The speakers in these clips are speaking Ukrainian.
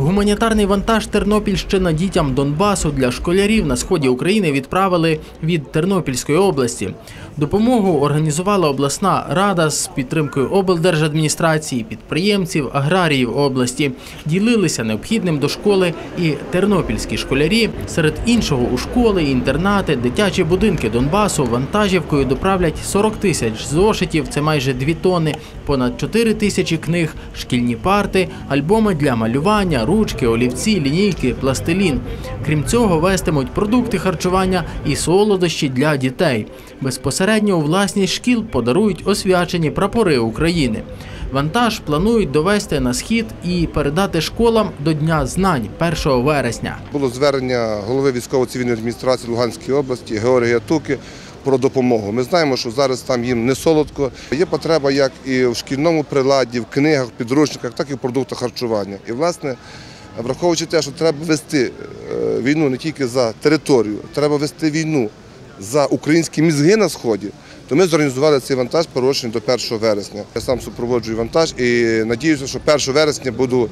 Гуманітарний вантаж Тернопільщина дітям Донбасу для школярів на сході України відправили від Тернопільської області. Допомогу організувала обласна рада з підтримкою облдержадміністрації, підприємців, аграріїв області. Ділилися необхідним до школи і тернопільські школярі. Серед іншого у школи, інтернати, дитячі будинки Донбасу вантажівкою доправлять 40 тисяч зошитів, це майже 2 тонни, понад 4 тисячі книг, шкільні парти, альбоми для малювання, ручки, олівці, лінійки, пластилін. Крім цього, вестимуть продукти харчування і солодощі для дітей. Безпосередньо у власність шкіл подарують освячені прапори України. Вантаж планують довести на схід і передати школам до Дня знань 1 вересня. Було звернення голови військово-цивільної адміністрації Луганської області Георгія Туки про допомогу. Ми знаємо, що зараз там їм не солодко. Є потреба як і в шкільному приладі, в книгах, підручниках, так і в продуктах харчування. І, власне, враховуючи те, що треба вести е, війну не тільки за територію, треба вести війну за українські мізги на сході. То ми зорганізували цей вантаж порушений до 1 вересня. Я сам супроводжую вантаж і надіюся, що 1 вересня буду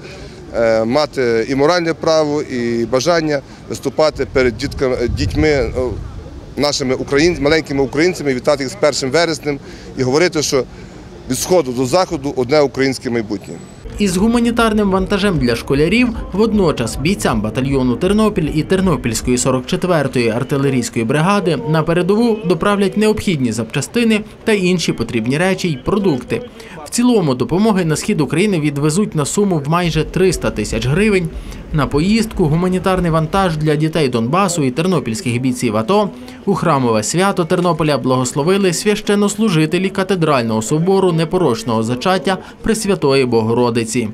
е, мати і моральне право, і бажання виступати перед дітками, дітьми, е, нашими україн, маленькими українцями, вітати їх з 1 вереснем і говорити, що від сходу до заходу одне українське майбутнє. Із гуманітарним вантажем для школярів водночас бійцям батальйону Тернопіль і Тернопільської 44-ї артилерійської бригади на передову доправлять необхідні запчастини та інші потрібні речі й продукти. В цілому допомоги на схід України відвезуть на суму в майже 300 тисяч гривень. На поїздку гуманітарний вантаж для дітей Донбасу і тернопільських бійців АТО у храмове свято Тернополя благословили священнослужителі катедрального собору непорочного зачаття Пресвятої Богородиці.